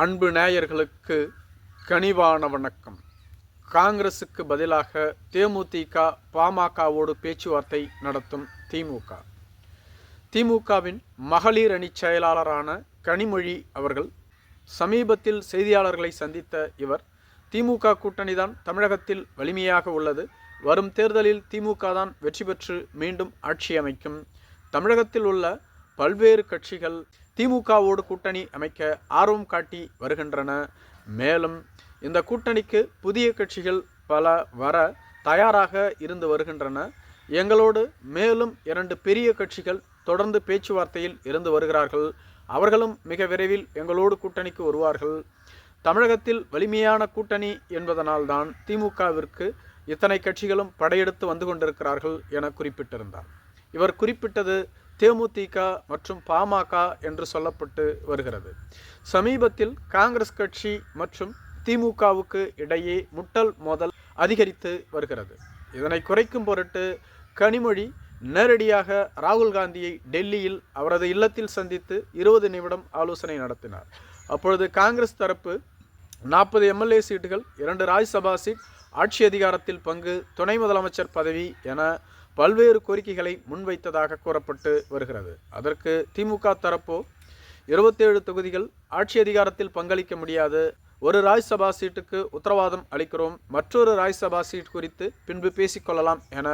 அன்பு நேயர்களுக்கு கனிவான வணக்கம். காங்கிரசுக்கு பதிலாக தேமுதிக பாமகவோடு பேச்சுவார்த்தை நடத்தும் திமுக. திமுகவின் மகளிர் அணி செயலாளரான கனிமொழி அவர்கள் சமீபத்தில் செய்தியாளர்களை சந்தித்த இவர் திமுக கூட்டணிதான் தமிழகத்தில் வலிமையாக உள்ளது. வரும் தேர்தலில் திமுக தான் வெற்றி பெற்று மீண்டும் ஆட்சி அமைக்கும். தமிழகத்தில் உள்ள பல்வேறு கட்சிகள் திமுகவோடு கூட்டணி அமைக்க ஆர்வம் காட்டி வருகின்றன. மேலும் இந்த கூட்டணிக்கு புதிய கட்சிகள் பல வர தயாராக இருந்து வருகின்றன. எங்களோடு மேலும் இரண்டு பெரிய கட்சிகள் தொடர்ந்து பேச்சுவார்த்தையில் இருந்து வருகிறார்கள். அவர்களும் மிக விரைவில் எங்களோடு கூட்டணிக்கு வருவார்கள். தமிழகத்தில் வலிமையான கூட்டணி என்பதனால்தான் திமுகவிற்கு இத்தனை கட்சிகளும் படையெடுத்து வந்து கொண்டிருக்கிறார்கள் என குறிப்பிட்டிருந்தார். இவர் குறிப்பிட்டது தேமுதிக மற்றும் பாமக என்று சொல்லப்பட்டு வருகிறது. சமீபத்தில் காங்கிரஸ் கட்சி மற்றும் திமுகவுக்கு இடையே முட்டல் மோதல் அதிகரித்து வருகிறது. இதனை குறைக்கும் பொருட்டு கனிமொழி நேரடியாக ராகுல் காந்தியை டெல்லியில் அவரது இல்லத்தில் சந்தித்து இருபது நிமிடம் ஆலோசனை நடத்தினார். அப்பொழுது காங்கிரஸ் தரப்பு நாற்பது எம்எல்ஏ சீட்டுகள் இரண்டு ராஜ்சபா சீட் ஆட்சி அதிகாரத்தில் பங்கு துணை முதலமைச்சர் பதவி என பல்வேறு கோரிக்கைகளை முன்வைத்ததாக கூறப்பட்டு வருகிறது. அதற்கு திமுக தரப்போ இருபத்தேழு தொகுதிகள் ஆட்சி அதிகாரத்தில் பங்களிக்க முடியாது. ஒரு ராஜ்சபா சீட்டுக்கு உத்தரவாதம் அளிக்கிறோம். மற்றொரு ராஜ்சபா சீட் குறித்து பின்பு பேசிக்கொள்ளலாம் என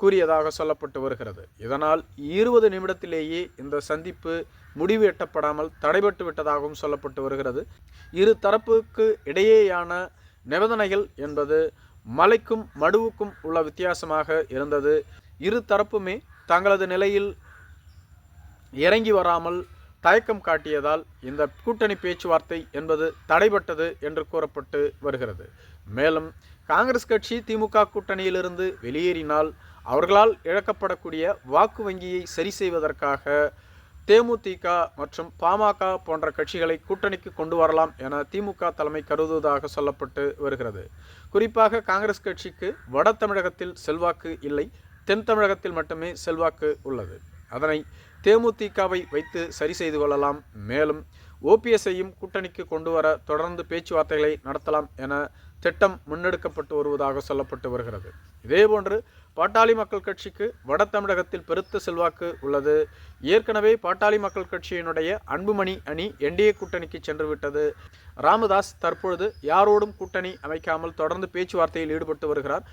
கூறியதாக சொல்லப்பட்டு வருகிறது. இதனால் இருபது நிமிடத்திலேயே இந்த சந்திப்பு முடிவு எட்டப்படாமல் தடைபட்டு விட்டதாகவும் சொல்லப்பட்டு வருகிறது. இரு தரப்புக்கு இடையேயான நிபந்தனைகள் என்பது மலைக்கும் மடுவுக்கும் உள்ள வித்தியாசமாக இருந்தது. இரு தரப்புமே தங்களது நிலையில் இறங்கி வராமல் தயக்கம் காட்டியதால் இந்த கூட்டணி பேச்சுவார்த்தை என்பது தடைபட்டது என்று கூறப்பட்டு வருகிறது. மேலும் காங்கிரஸ் கட்சி திமுக கூட்டணியிலிருந்து வெளியேறினால் அவர்களால் இழக்கப்படக்கூடிய வாக்கு வங்கியை சரி செய்வதற்காக தேமுதிக மற்றும் பாமக போன்ற கட்சிகளை கூட்டணிக்கு கொண்டு வரலாம் என திமுக தலைமை கருதுவதாக சொல்லப்பட்டு வருகிறது. குறிப்பாக காங்கிரஸ் கட்சிக்கு வட தமிழகத்தில் செல்வாக்கு இல்லை தென் தமிழகத்தில் மட்டுமே செல்வாக்கு உள்ளது. அதனை தேமுதிகவை வைத்து சரி செய்து கொள்ளலாம். மேலும் ஓபிஎஸ்ஐயும் கூட்டணிக்கு கொண்டு வர தொடர்ந்து பேச்சுவார்த்தைகளை நடத்தலாம் என திட்டம் முன்னெடுக்கப்பட்டு வருவதாக சொல்லப்பட்டு வருகிறது. இதேபோன்று பாட்டாளி மக்கள் கட்சிக்கு வட தமிழகத்தில் பெருத்த செல்வாக்கு உள்ளது. ஏற்கனவே பாட்டாளி மக்கள் கட்சியினுடைய அன்புமணி அணி என்டிஏ கூட்டணிக்கு சென்று விட்டது ராமதாஸ் தற்பொழுது யாரோடும் கூட்டணி அமைக்காமல் தொடர்ந்து பேச்சுவார்த்தையில் ஈடுபட்டு வருகிறார்.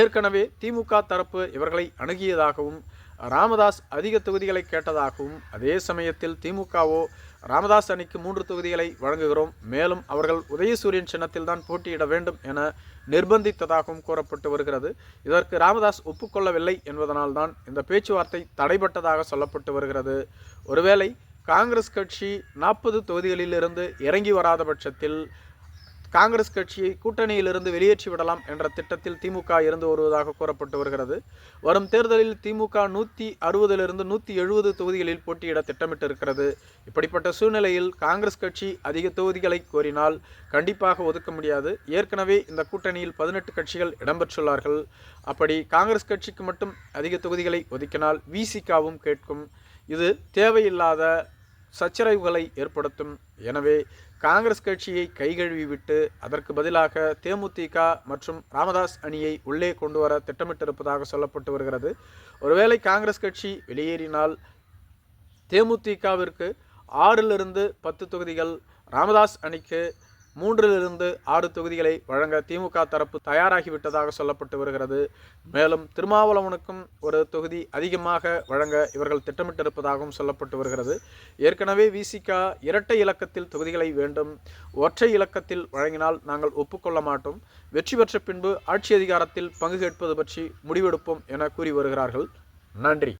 ஏற்கனவே திமுக தரப்பு இவர்களை அணுகியதாகவும் ராமதாஸ் அதிக தொகுதிகளை கேட்டதாகவும் அதே சமயத்தில் திமுகவோ ராமதாஸ் அணிக்கு மூன்று தொகுதிகளை வழங்குகிறோம். மேலும் அவர்கள் உதயசூரியன் சின்னத்தில் தான் போட்டியிட வேண்டும் என நிர்பந்தித்ததாகவும் கூறப்பட்டு வருகிறது. இதற்கு ராமதாஸ் ஒப்புக்கொள்ளவில்லை என்பதனால்தான் இந்த பேச்சுவார்த்தை தடைபட்டதாக சொல்லப்பட்டு வருகிறது. ஒருவேளை காங்கிரஸ் கட்சி நாற்பது தொகுதிகளிலிருந்து இறங்கி வராத பட்சத்தில் காங்கிரஸ் கட்சியை கூட்டணியிலிருந்து வெளியேற்றி விடலாம் என்ற திட்டத்தில் திமுக இருந்து வருவதாக கூறப்பட்டு வருகிறது. வரும் தேர்தலில் திமுக நூற்றி அறுபதிலிருந்து நூற்றி எழுபது தொகுதிகளில் போட்டியிட திட்டமிட்டு இருக்கிறது இப்படிப்பட்ட சூழ்நிலையில் காங்கிரஸ் கட்சி அதிக தொகுதிகளை கோரினால் கண்டிப்பாக ஒதுக்க முடியாது. ஏற்கனவே இந்த கூட்டணியில் பதினெட்டு கட்சிகள் இடம்பெற்றுள்ளார்கள். அப்படி காங்கிரஸ் கட்சிக்கு மட்டும் அதிக தொகுதிகளை ஒதுக்கினால் விசிகாவும் கேட்கும். இது தேவையில்லாத சச்சரவுகளை ஏற்படுத்தும். எனவே காங்கிரஸ் கட்சியை கைகழுவி விட்டு அதற்கு பதிலாக தேமுதிக மற்றும் ராமதாஸ் அணியை உள்ளே கொண்டு வர திட்டமிட்டிருப்பதாக சொல்லப்பட்டு வருகிறது. ஒருவேளை காங்கிரஸ் கட்சி வெளியேறினால் தேமுதிகவிற்கு ஆறிலிருந்து பத்து தொகுதிகள் ராமதாஸ் அணிக்கு மூன்றிலிருந்து ஆறு தொகுதிகளை வழங்க திமுக தரப்பு தயாராகிவிட்டதாக சொல்லப்பட்டு வருகிறது. மேலும் திருமாவளவனுக்கும் ஒரு தொகுதி அதிகமாக வழங்க இவர்கள் திட்டமிட்டிருப்பதாகவும் சொல்லப்பட்டு வருகிறது. ஏற்கனவே விசிகா இரட்டை இலக்கத்தில் தொகுதிகளை வேண்டும். ஒற்றை இலக்கத்தில் வழங்கினால் நாங்கள் ஒப்புக்கொள்ள மாட்டோம். வெற்றி பெற்ற பின்பு ஆட்சி அதிகாரத்தில் பங்கு கேட்பது பற்றி முடிவெடுப்போம் என கூறி வருகிறார்கள். நன்றி.